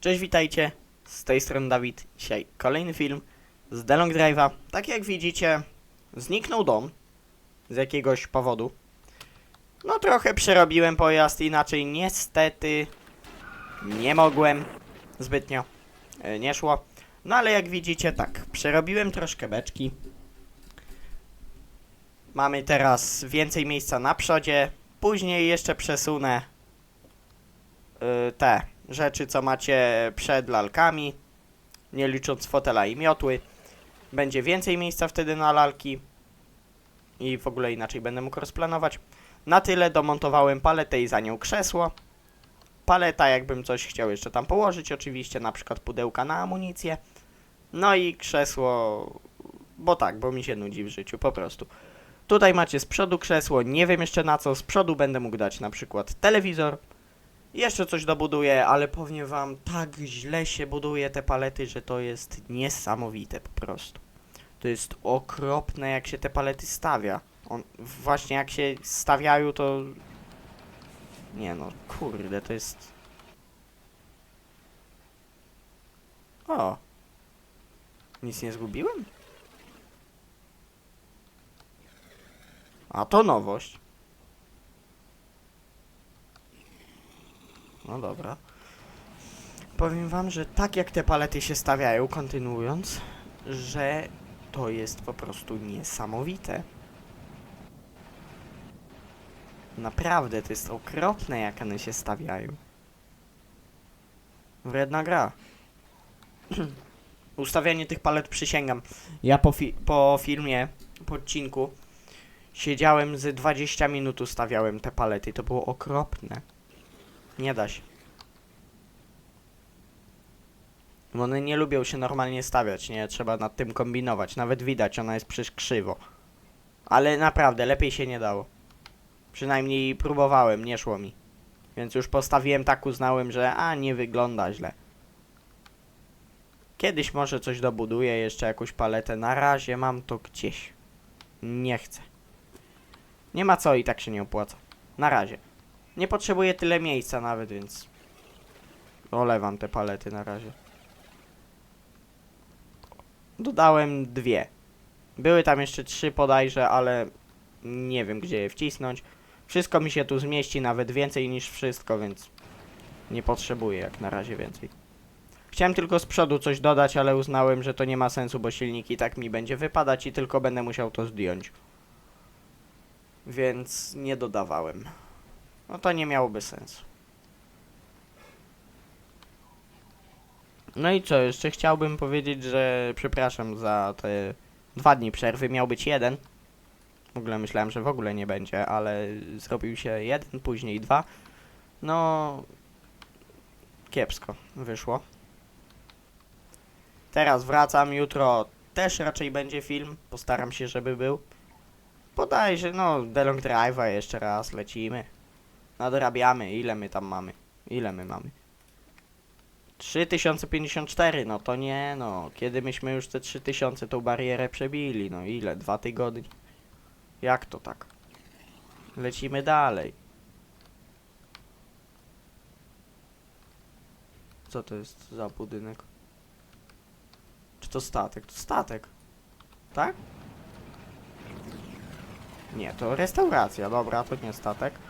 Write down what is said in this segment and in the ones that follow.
Cześć, witajcie. Z tej strony Dawid. Dzisiaj kolejny film z The Long Drive'a. Tak jak widzicie, zniknął dom z jakiegoś powodu. No trochę przerobiłem pojazd, inaczej niestety nie mogłem zbytnio. E, Nie szło. No ale jak widzicie, tak, przerobiłem troszkę beczki. Mamy teraz więcej miejsca na przodzie. Później jeszcze przesunę y, te rzeczy, co macie przed lalkami, nie licząc fotela i miotły. Będzie więcej miejsca wtedy na lalki i w ogóle inaczej będę mógł rozplanować. Na tyle domontowałem paletę i za nią krzesło. Paleta, jakbym coś chciał jeszcze tam położyć, oczywiście, na przykład pudełka na amunicję. No i krzesło, bo tak, bo mi się nudzi w życiu, po prostu. Tutaj macie z przodu krzesło, nie wiem jeszcze na co, z przodu będę mógł dać na przykład telewizor, jeszcze coś dobuduję, ale powiem wam, tak źle się buduje te palety, że to jest niesamowite po prostu. To jest okropne, jak się te palety stawia. On, właśnie jak się stawiają, to... Nie no, kurde, to jest... O! Nic nie zgubiłem? A to nowość. No dobra. Powiem wam, że tak jak te palety się stawiają, kontynuując, że to jest po prostu niesamowite. Naprawdę, to jest okropne, jak one się stawiają. Wredna gra. Ustawianie tych palet przysięgam. Ja po, fi po filmie, po odcinku, siedziałem z 20 minut ustawiałem te palety. To było okropne. Nie da się. Bo One nie lubią się normalnie stawiać, nie? Trzeba nad tym kombinować. Nawet widać, ona jest przecież krzywo. Ale naprawdę, lepiej się nie dało. Przynajmniej próbowałem, nie szło mi. Więc już postawiłem tak, uznałem, że a, nie wygląda źle. Kiedyś może coś dobuduję, jeszcze jakąś paletę. Na razie mam to gdzieś. Nie chcę. Nie ma co i tak się nie opłaca. Na razie. Nie potrzebuję tyle miejsca nawet, więc olewam te palety na razie. Dodałem dwie. Były tam jeszcze trzy podajże, ale nie wiem gdzie je wcisnąć. Wszystko mi się tu zmieści, nawet więcej niż wszystko, więc nie potrzebuję jak na razie więcej. Chciałem tylko z przodu coś dodać, ale uznałem, że to nie ma sensu, bo silnik i tak mi będzie wypadać i tylko będę musiał to zdjąć. Więc nie dodawałem. No to nie miałoby sensu. No i co, jeszcze chciałbym powiedzieć, że przepraszam za te dwa dni przerwy, miał być jeden. W ogóle myślałem, że w ogóle nie będzie, ale zrobił się jeden, później dwa. No, kiepsko wyszło. Teraz wracam, jutro też raczej będzie film, postaram się, żeby był. Podajże, no, The Long Drive'a jeszcze raz lecimy. Nadrabiamy, ile my tam mamy? Ile my mamy? 3054, no to nie no. Kiedy myśmy już te 3000 tą barierę przebili? No ile? Dwa tygodnie? Jak to tak? Lecimy dalej. Co to jest za budynek? Czy to statek? To statek. Tak? Nie, to restauracja, dobra, to nie statek.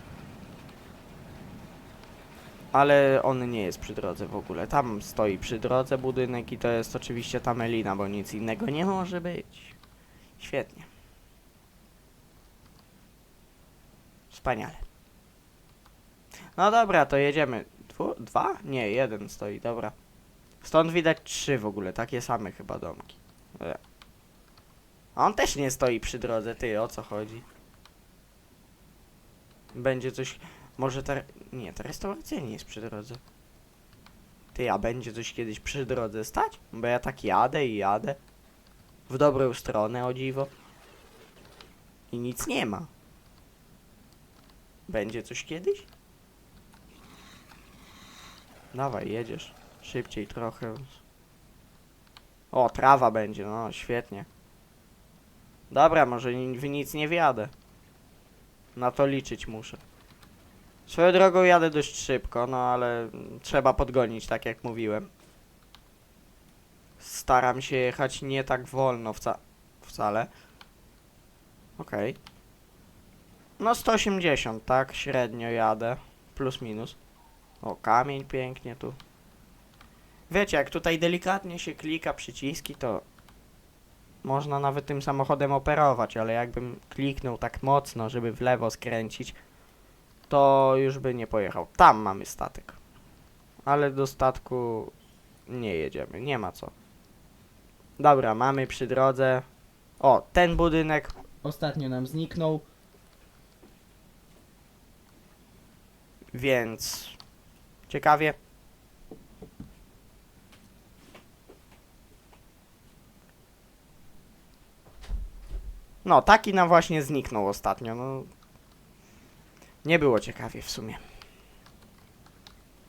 Ale on nie jest przy drodze w ogóle. Tam stoi przy drodze budynek i to jest oczywiście ta melina, bo nic innego nie może być. Świetnie. Wspaniale. No dobra, to jedziemy. Dwu, dwa? Nie, jeden stoi, dobra. Stąd widać trzy w ogóle, takie same chyba domki. E. On też nie stoi przy drodze, ty, o co chodzi? Będzie coś... Może ta... Nie, ta restauracja nie jest przy drodze. Ty, a będzie coś kiedyś przy drodze stać? Bo ja tak jadę i jadę. W dobrą stronę, o dziwo. I nic nie ma. Będzie coś kiedyś? Dawaj, jedziesz. Szybciej trochę. O, trawa będzie, no świetnie. Dobra, może w nic nie wjadę. Na to liczyć muszę. Swoją drogą jadę dość szybko, no ale trzeba podgonić, tak jak mówiłem. Staram się jechać nie tak wolno wca wcale. Okej. No 180, tak? Średnio jadę. Plus minus. O, kamień pięknie tu. Wiecie, jak tutaj delikatnie się klika przyciski, to można nawet tym samochodem operować, ale jakbym kliknął tak mocno, żeby w lewo skręcić, to już by nie pojechał. Tam mamy statek. Ale do statku nie jedziemy, nie ma co. Dobra, mamy przy drodze. O, ten budynek ostatnio nam zniknął. Więc ciekawie. No, taki nam właśnie zniknął ostatnio. No, nie było ciekawie w sumie.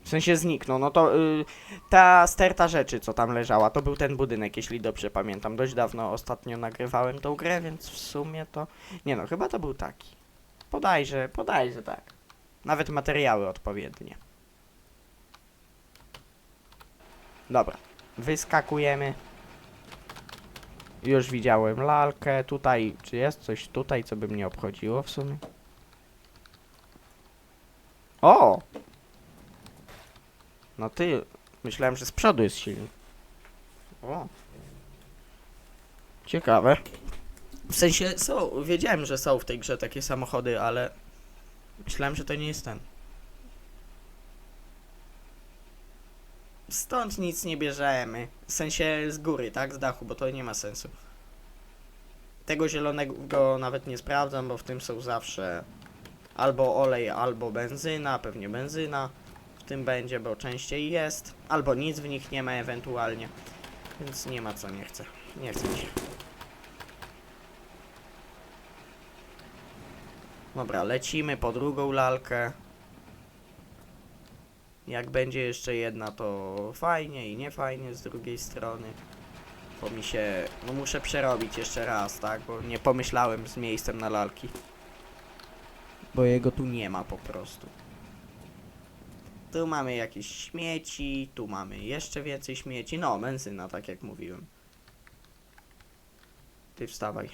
W sensie zniknął. No to y, ta sterta rzeczy, co tam leżała, to był ten budynek, jeśli dobrze pamiętam. Dość dawno ostatnio nagrywałem tą grę, więc w sumie to. Nie no, chyba to był taki. Podajże, podajże tak. Nawet materiały odpowiednie. Dobra, wyskakujemy. Już widziałem lalkę. Tutaj, czy jest coś tutaj, co by mnie obchodziło w sumie? O! No ty, myślałem, że z przodu jest silny. O. Ciekawe. W sensie są, wiedziałem, że są w tej grze takie samochody, ale myślałem, że to nie jest ten. Stąd nic nie bierzemy. W sensie z góry, tak? Z dachu, bo to nie ma sensu. Tego zielonego nawet nie sprawdzam, bo w tym są zawsze albo olej, albo benzyna, pewnie benzyna w tym będzie, bo częściej jest, albo nic w nich nie ma ewentualnie. Więc nie ma co, nie chcę. Nie chcę się. Dobra, lecimy po drugą lalkę. Jak będzie jeszcze jedna, to fajnie i nie fajnie z drugiej strony. Bo mi się... No muszę przerobić jeszcze raz, tak? Bo nie pomyślałem z miejscem na lalki. Bo jego tu nie ma po prostu. Tu mamy jakieś śmieci, tu mamy jeszcze więcej śmieci. No, benzyna, tak jak mówiłem. Ty wstawaj.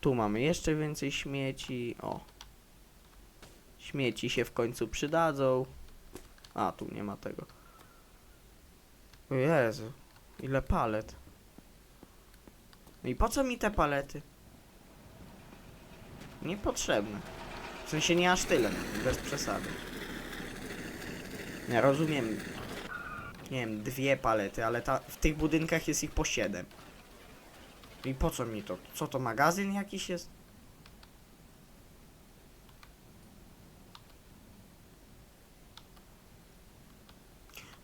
Tu mamy jeszcze więcej śmieci. O. Śmieci się w końcu przydadzą. A, tu nie ma tego. O Jezu, ile palet. No i po co mi te palety? Niepotrzebne. W sensie nie aż tyle, bez przesady. Ja rozumiem, nie wiem, dwie palety, ale ta, w tych budynkach jest ich po siedem. I po co mi to? Co to, magazyn jakiś jest?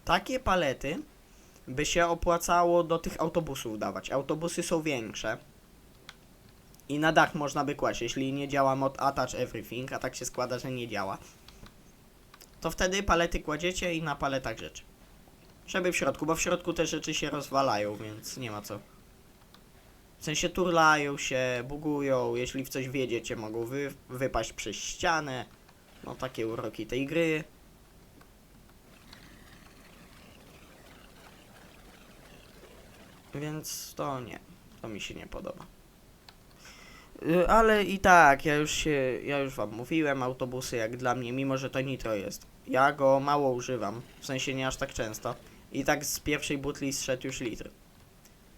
Takie palety by się opłacało do tych autobusów dawać. Autobusy są większe. I na dach można by kłaść, jeśli nie działa mod Attach Everything, a tak się składa, że nie działa. To wtedy palety kładziecie i na paletach rzeczy. Żeby w środku, bo w środku te rzeczy się rozwalają, więc nie ma co. W sensie turlają się, bugują, jeśli w coś wiedziecie, mogą wy, wypaść przez ścianę. No takie uroki tej gry. Więc to nie, to mi się nie podoba. Y, Ale i tak, ja już się, ja już wam mówiłem, autobusy jak dla mnie, mimo że to nitro jest. Ja go mało używam, w sensie nie aż tak często. I tak z pierwszej butli zszedł już litr.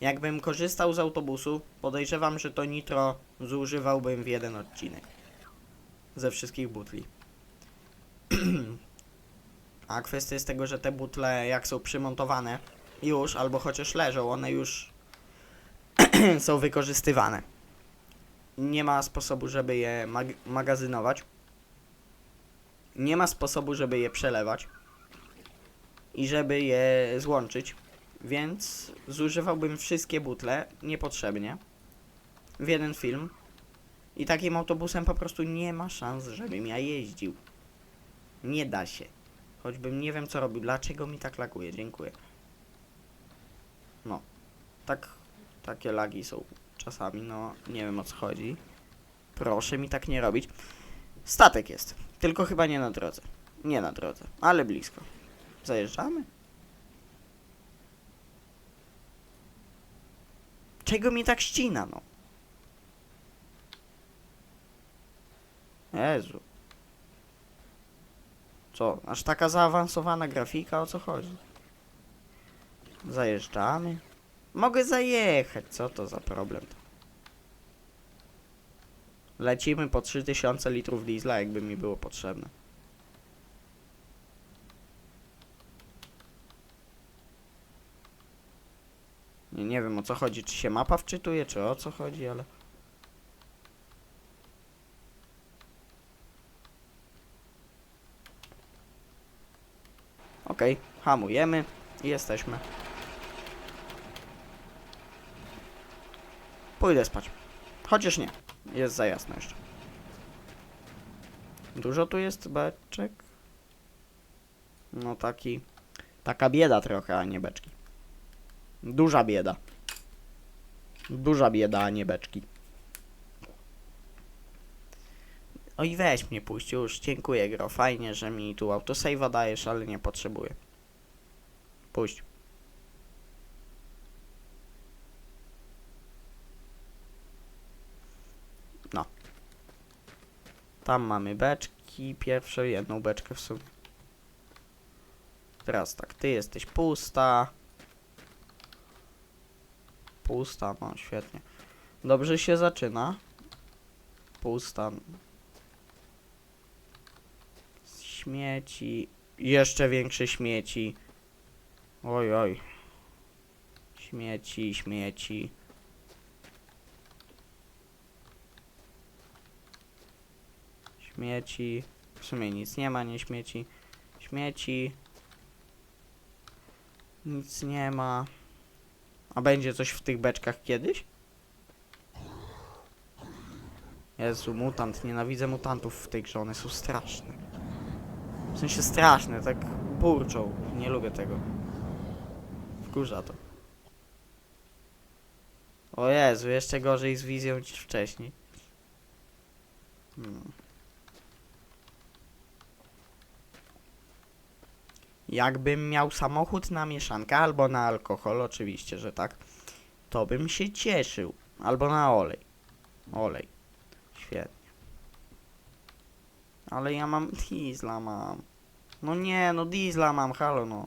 Jakbym korzystał z autobusu, podejrzewam, że to nitro zużywałbym w jeden odcinek. Ze wszystkich butli. A kwestia jest tego, że te butle jak są przymontowane już, albo chociaż leżą, one już są wykorzystywane. Nie ma sposobu, żeby je mag- magazynować. Nie ma sposobu, żeby je przelewać. I żeby je złączyć. Więc zużywałbym wszystkie butle niepotrzebnie w jeden film. I takim autobusem po prostu nie ma szans, żebym ja jeździł. Nie da się. Choćbym nie wiem co robił. Dlaczego mi tak laguje? Dziękuję. No. Tak, takie lagi są czasami, no nie wiem o co chodzi. Proszę mi tak nie robić. Statek jest, tylko chyba nie na drodze. Nie na drodze, ale blisko. Zajeżdżamy? Czego mi tak ścina, no? Jezu. Co? Aż taka zaawansowana grafika? O co chodzi? Zajeżdżamy? Mogę zajechać, co to za problem? Lecimy po 3000 litrów diesla, jakby mi było potrzebne. Nie, nie wiem o co chodzi, czy się mapa wczytuje, czy o co chodzi, ale... Okej, hamujemy i jesteśmy. Pójdę spać. Chociaż nie. Jest za jasno jeszcze. Dużo tu jest beczek? No taki... Taka bieda trochę, a nie beczki. Duża bieda. Duża bieda, a nie beczki. Oj, weź mnie puść już. Dziękuję, gro. Fajnie, że mi tu autosave'a dajesz, ale nie potrzebuję. Puść. No. Tam mamy beczki. Pierwsze, jedną beczkę w sumie. Teraz tak, ty jesteś pusta. Pusta, no świetnie. Dobrze się zaczyna. Pusta. Śmieci. Jeszcze większe śmieci. Oj, oj. Śmieci, śmieci. Śmieci. W sumie nic nie ma, nie śmieci. Śmieci. Nic nie ma. A będzie coś w tych beczkach kiedyś? Jezu, mutant. Nienawidzę mutantów w tej grze. One są straszne. W sensie straszne, tak burczą. Nie lubię tego. Wkurza to. O Jezu, jeszcze gorzej z wizją niż wcześniej. Hmm. Jakbym miał samochód na mieszankę albo na alkohol, oczywiście, że tak, to bym się cieszył. Albo na olej. Olej. Świetnie. Ale ja mam diesla mam. No nie, no diesla mam, halo no.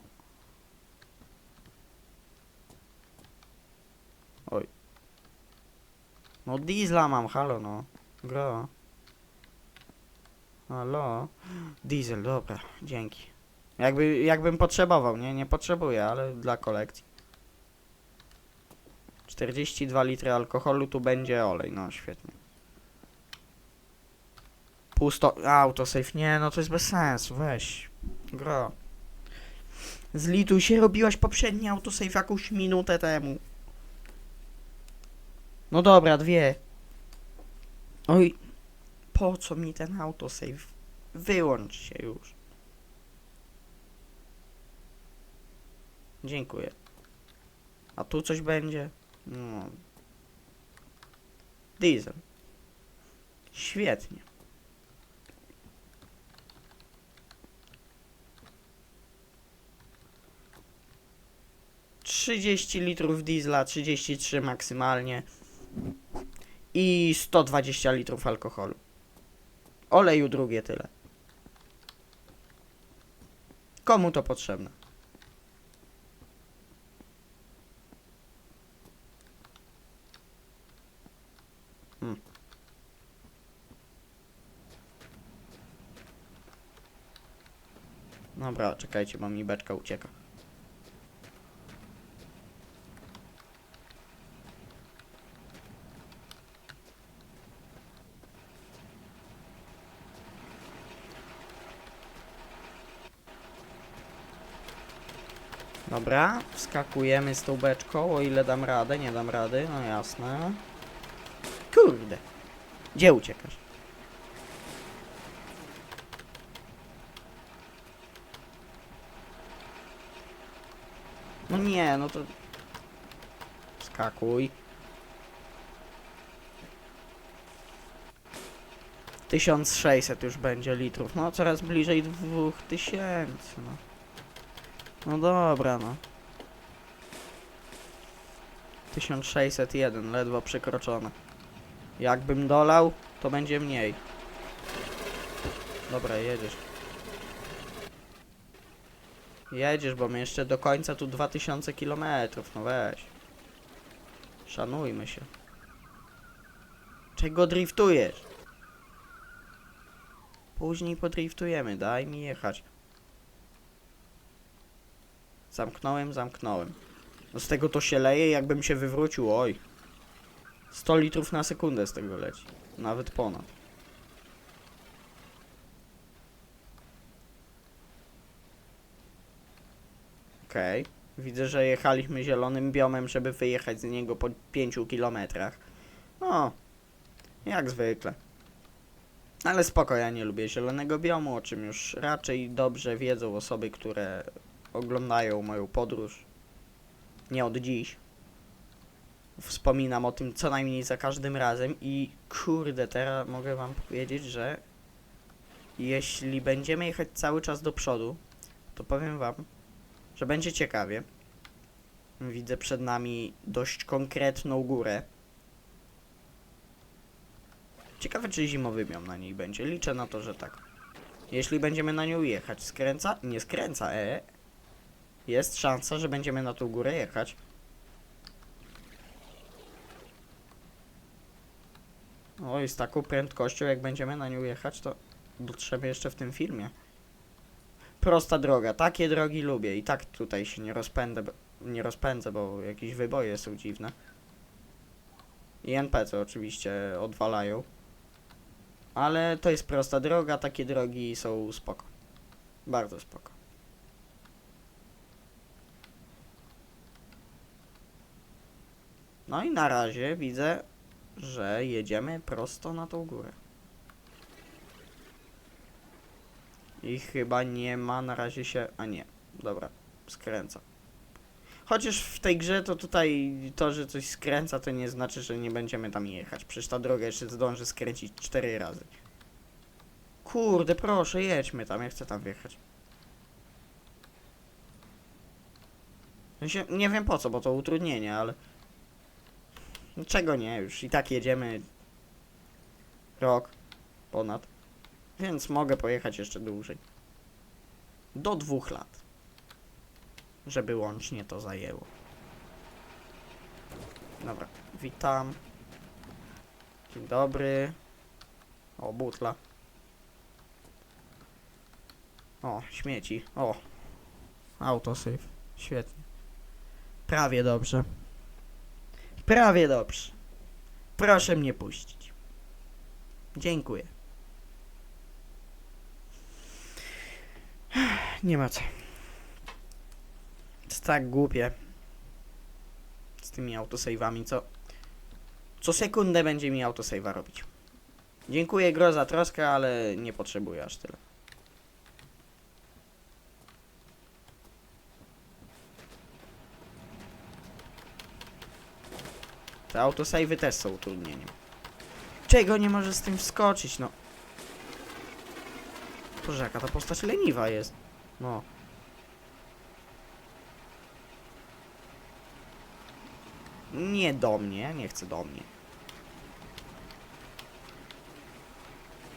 Oj. No diesla mam, halo no. Gra. Halo. Diesel, dobra, dzięki. Jakby, jakbym potrzebował, nie? Nie potrzebuję, ale dla kolekcji. 42 litry alkoholu, tu będzie olej, no świetnie. Pusto... Autosave, nie, no to jest bez sensu, weź. Gro. Zlituj się, robiłaś poprzedni autosave jakąś minutę temu. No dobra, dwie. Oj, po co mi ten autosave? Wyłącz się już. Dziękuję. A tu coś będzie? No. Diesel. Świetnie. Trzydzieści litrów diesla, 33 maksymalnie i 120 litrów alkoholu. Oleju drugie tyle. Komu to potrzebne? Dobra, czekajcie, bo mi beczka ucieka. Dobra, wskakujemy z tą beczką, o ile dam radę, nie dam rady, no jasne. Kurde. Gdzie uciekasz? No no to... Skakuj. 1600 już będzie litrów. No coraz bliżej 2000. No. no dobra, no. 1601, ledwo przekroczone. Jakbym dolał, to będzie mniej. Dobra, jedziesz. Jedziesz, bo my jeszcze do końca tu 2000 km, no weź. Szanujmy się. Czego driftujesz? Później podriftujemy, daj mi jechać. Zamknąłem, zamknąłem. No z tego to się leje, jakbym się wywrócił, oj. 100 litrów na sekundę z tego leci. Nawet ponad. Okej. Widzę, że jechaliśmy zielonym biomem, żeby wyjechać z niego po 5 kilometrach. No, jak zwykle. Ale spoko, ja nie lubię zielonego biomu, o czym już raczej dobrze wiedzą osoby, które oglądają moją podróż. Nie od dziś. Wspominam o tym co najmniej za każdym razem i kurde, teraz mogę wam powiedzieć, że jeśli będziemy jechać cały czas do przodu, to powiem wam, że będzie ciekawie. Widzę przed nami dość konkretną górę. Ciekawe, czy zimowy biom na niej będzie. Liczę na to, że tak. Jeśli będziemy na nią jechać, skręca? Nie skręca, e. Jest szansa, że będziemy na tą górę jechać. Oj, z taką prędkością, jak będziemy na nią jechać, to dotrzemy jeszcze w tym filmie. Prosta droga, takie drogi lubię i tak tutaj się nie rozpędzę, nie rozpędzę, bo jakieś wyboje są dziwne. I NPC oczywiście odwalają. Ale to jest prosta droga, takie drogi są spoko. Bardzo spoko. No i na razie widzę, że jedziemy prosto na tą górę. I chyba nie ma na razie się. A nie, dobra, skręca. Chociaż w tej grze to tutaj to, że coś skręca, to nie znaczy, że nie będziemy tam jechać. Przecież ta droga jeszcze zdąży skręcić cztery razy. Kurde, proszę, jedźmy tam, ja chcę tam wjechać. Nie wiem po co, bo to utrudnienie, ale... Czego nie, już i tak jedziemy rok ponad, więc mogę pojechać jeszcze dłużej. Do dwóch lat, żeby łącznie to zajęło. Dobra, witam. Dzień dobry. O, butla. O, śmieci. O, autosave. Świetnie. Prawie dobrze. Prawie dobrze. Proszę mnie puścić. Dziękuję. Nie ma co. Jest tak głupie. Z tymi autosave'ami, co... Co sekundę będzie mi autosave'a robić. Dziękuję Gro za troskę, ale nie potrzebuję aż tyle. Te autosave'y też są utrudnieniem. Czego nie może z tym wskoczyć, no? Boże, jaka ta postać leniwa jest. No. Nie do mnie, nie chcę do mnie.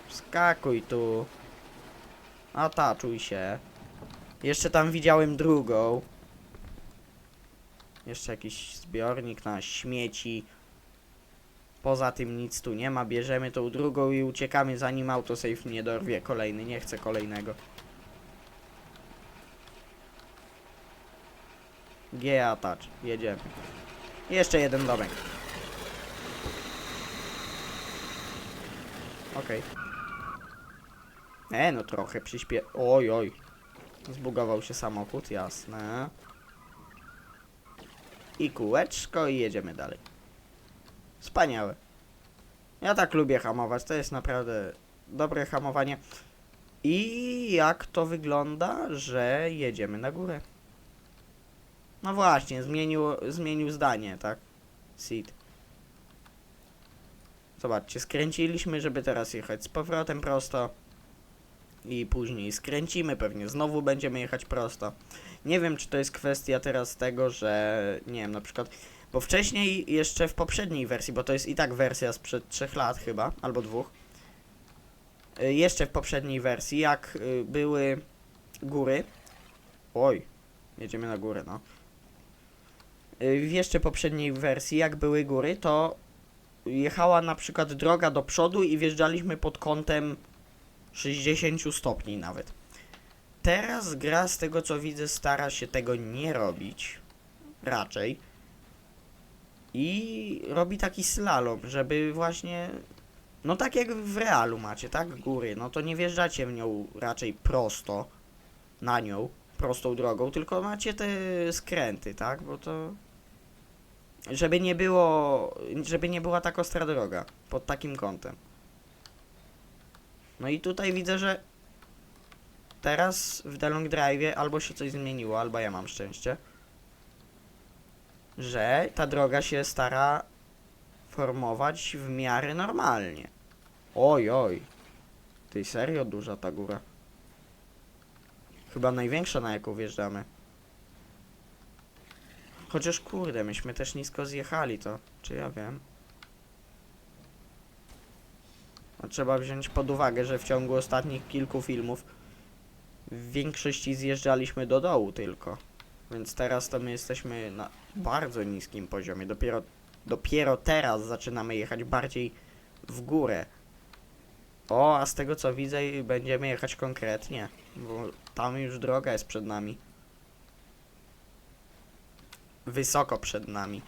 Skakuj tu. Ataczuj się. Jeszcze tam widziałem drugą. Jeszcze jakiś zbiornik na śmieci. Poza tym nic tu nie ma. Bierzemy tą drugą i uciekamy zanim autosave nie dorwie kolejny. Nie chcę kolejnego. G attach. Jedziemy. Jeszcze jeden domek. Okej. E, no trochę przyspie... Oj, oj. Zbugował się samochód, jasne. I kółeczko i jedziemy dalej. Wspaniałe. Ja tak lubię hamować, to jest naprawdę dobre hamowanie. I jak to wygląda, że jedziemy na górę? No właśnie, zmienił, zmienił zdanie, tak? Seed. Zobaczcie, skręciliśmy, żeby teraz jechać z powrotem prosto. I później skręcimy, pewnie znowu będziemy jechać prosto. Nie wiem, czy to jest kwestia teraz tego, że nie wiem, na przykład, bo wcześniej jeszcze w poprzedniej wersji, bo to jest i tak wersja sprzed 3 lat chyba, albo dwóch. y, Jeszcze w poprzedniej wersji, jak y, były góry. Oj, jedziemy na górę, no. W jeszcze poprzedniej wersji, jak były góry, to jechała na przykład droga do przodu i wjeżdżaliśmy pod kątem 60 stopni nawet. Teraz gra, z tego co widzę, stara się tego nie robić. Raczej. I robi taki slalom, żeby właśnie. No tak jak w realu macie, tak? Góry. No to nie wjeżdżacie w nią raczej prosto. Na nią. Prostą drogą, tylko macie te skręty, tak? Bo to. Żeby nie było. Żeby nie była tak ostra droga. Pod takim kątem. No i tutaj widzę, że teraz w The Long Drive albo się coś zmieniło, albo ja mam szczęście, że ta droga się stara formować w miarę normalnie. Oj, oj. Ty serio duża ta góra. Chyba największa, na jaką wjeżdżamy. Chociaż kurde, myśmy też nisko zjechali to. Czy ja wiem? No, trzeba wziąć pod uwagę, że w ciągu ostatnich kilku filmów w większości zjeżdżaliśmy do dołu tylko. Więc teraz to my jesteśmy na bardzo niskim poziomie. Dopiero, dopiero teraz zaczynamy jechać bardziej w górę. O, a z tego co widzę będziemy jechać konkretnie, bo tam już droga jest przed nami. Wysoko przed nami.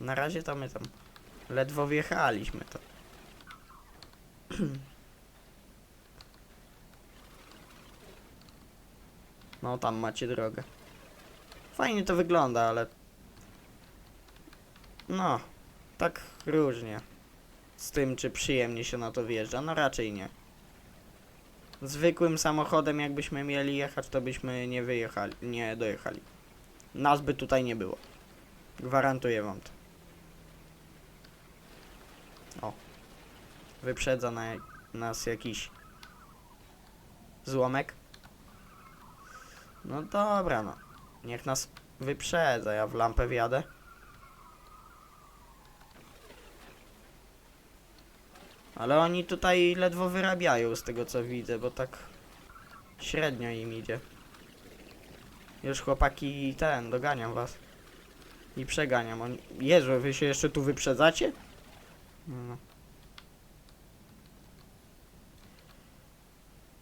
Na razie to my tam ledwo wjechaliśmy to. No tam macie drogę. Fajnie to wygląda, ale no, tak różnie. Z tym, czy przyjemnie się na to wjeżdża, no raczej nie. Zwykłym samochodem, jakbyśmy mieli jechać, to byśmy nie wyjechali, nie dojechali. Nas by tutaj nie było. Gwarantuję wam to. O. Wyprzedza na, nas jakiś złomek. No dobra, no. Niech nas wyprzedza, ja w lampę wjadę. Ale oni tutaj ledwo wyrabiają z tego co widzę, bo tak średnio im idzie. Już chłopaki ten, doganiam was. I przeganiam. Oni... Jezu, wy się jeszcze tu wyprzedzacie? No.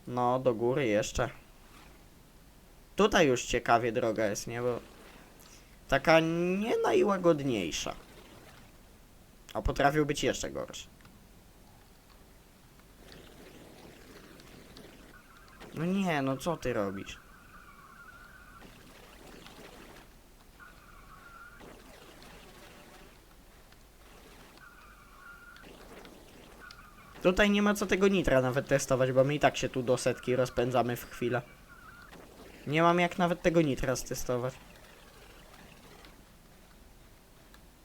No, do góry jeszcze. Tutaj już ciekawie droga jest, nie? Bo taka nie najłagodniejsza. A potrafił być jeszcze gorszy. No nie, no co ty robisz? Tutaj nie ma co tego nitra nawet testować, bo my i tak się tu do setki rozpędzamy w chwilę. Nie mam jak nawet tego nitra stestować.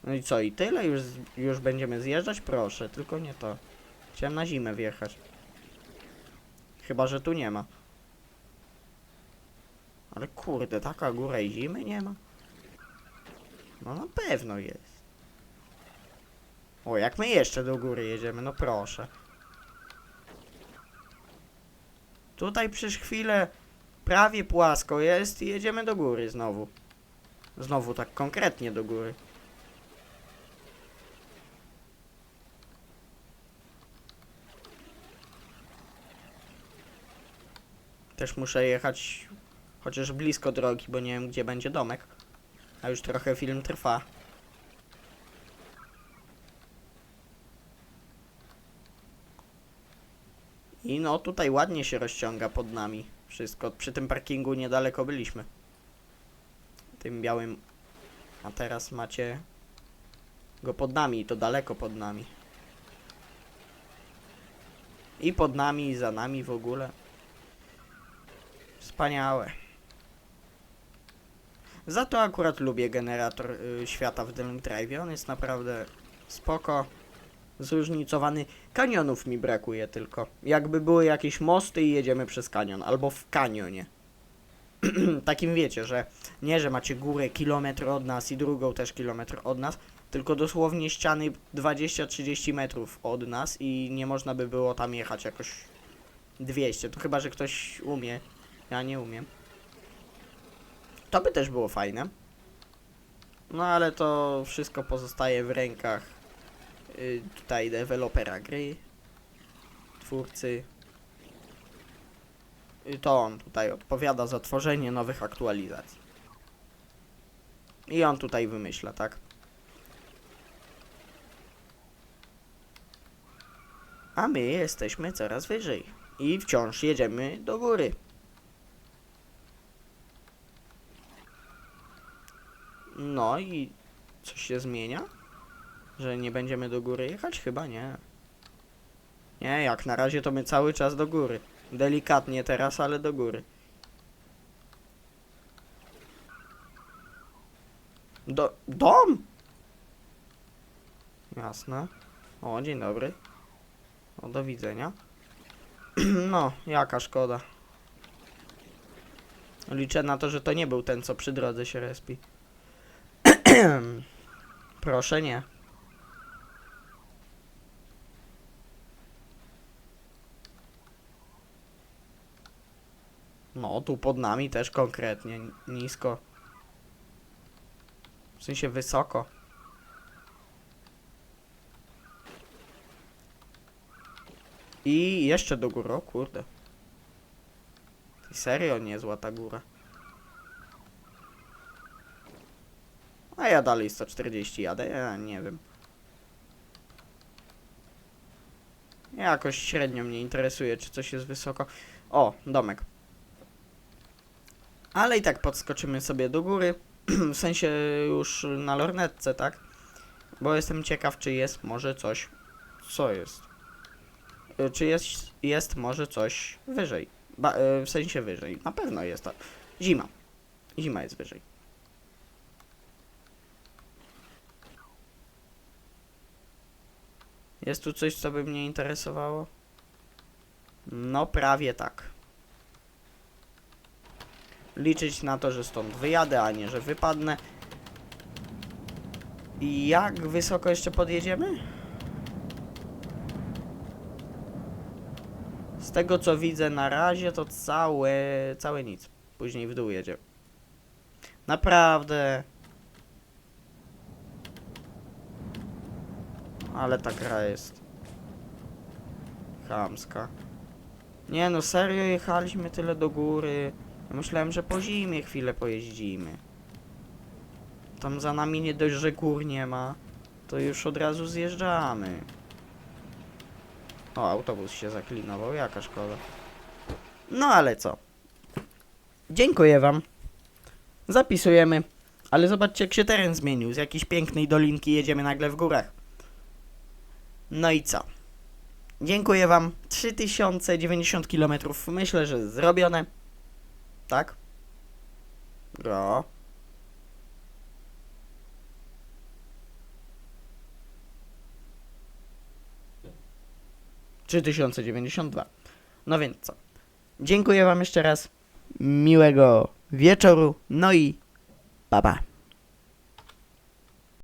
No i co, i tyle? Już, już będziemy zjeżdżać? Proszę, tylko nie to. Chciałem na zimę wjechać. Chyba, że tu nie ma. Ale kurde, taka góra i zimy nie ma? No na pewno jest. O, jak my jeszcze do góry jedziemy, no proszę. Tutaj przez chwilę prawie płasko jest i jedziemy do góry znowu. Znowu tak konkretnie do góry. Też muszę jechać chociaż blisko drogi, bo nie wiem gdzie będzie domek. A już trochę film trwa. I no tutaj ładnie się rozciąga pod nami wszystko. Przy tym parkingu niedaleko byliśmy. Tym białym. A teraz macie go pod nami i to daleko pod nami. I pod nami i za nami w ogóle. Wspaniałe. Za to akurat lubię generator y, świata w Delink Drive. On jest naprawdę spoko. Zróżnicowany. Kanionów mi brakuje tylko. Jakby były jakieś mosty i jedziemy przez kanion. Albo w kanionie. Takim wiecie, że nie, że macie górę kilometr od nas i drugą też kilometr od nas, tylko dosłownie ściany 20-30 metrów od nas i nie można by było tam jechać jakoś 200. To chyba, że ktoś umie. Ja nie umiem. To by też było fajne. No ale to wszystko pozostaje w rękach y, tutaj dewelopera gry, twórcy. Y, to on tutaj odpowiada za tworzenie nowych aktualizacji. I on tutaj wymyśla, tak? A my jesteśmy coraz wyżej i wciąż jedziemy do góry. No i coś się zmienia? Że nie będziemy do góry jechać? Chyba nie. Nie, jak na razie to my cały czas do góry. Delikatnie teraz, ale do góry. Do... Dom! Jasne. O, dzień dobry. O, do widzenia. no, jaka szkoda. Liczę na to, że to nie był ten, co przy drodze się respi. Proszę nie. No, tu pod nami też konkretnie nisko. W sensie wysoko. I jeszcze do góry, o kurde. I serio niezła ta góra. A ja dalej 140 jadę, ja nie wiem. Jakoś średnio mnie interesuje, czy coś jest wysoko. O, domek. Ale i tak podskoczymy sobie do góry. w sensie już na lornetce, tak? Bo jestem ciekaw, czy jest może coś. Co jest? Y, Czy jest, jest może coś wyżej? Ba, y, w sensie wyżej. Na pewno jest to. Zima. Zima jest wyżej. Jest tu coś, co by mnie interesowało? No, prawie tak. Liczyć na to, że stąd wyjadę, a nie, że wypadnę. I jak wysoko jeszcze podjedziemy? Z tego co widzę na razie, to całe, całe nic. Później w dół jedzie. Naprawdę. Ale ta gra jest chamska. Nie no, serio jechaliśmy tyle do góry. Myślałem, że po zimie chwilę pojeździmy. Tam za nami nie dość, że gór nie ma, to już od razu zjeżdżamy. O, autobus się zaklinował, jaka szkoda. No ale co? Dziękuję wam. Zapisujemy. Ale zobaczcie, jak się teren zmienił. Z jakiejś pięknej dolinki jedziemy nagle w górach. No i co? Dziękuję wam. 3090 km. Myślę, że zrobione. Tak? Go. Trzy tysiące dziewięćdziesiąt dwa. No więc co? Dziękuję wam jeszcze raz. Miłego wieczoru. No i pa pa.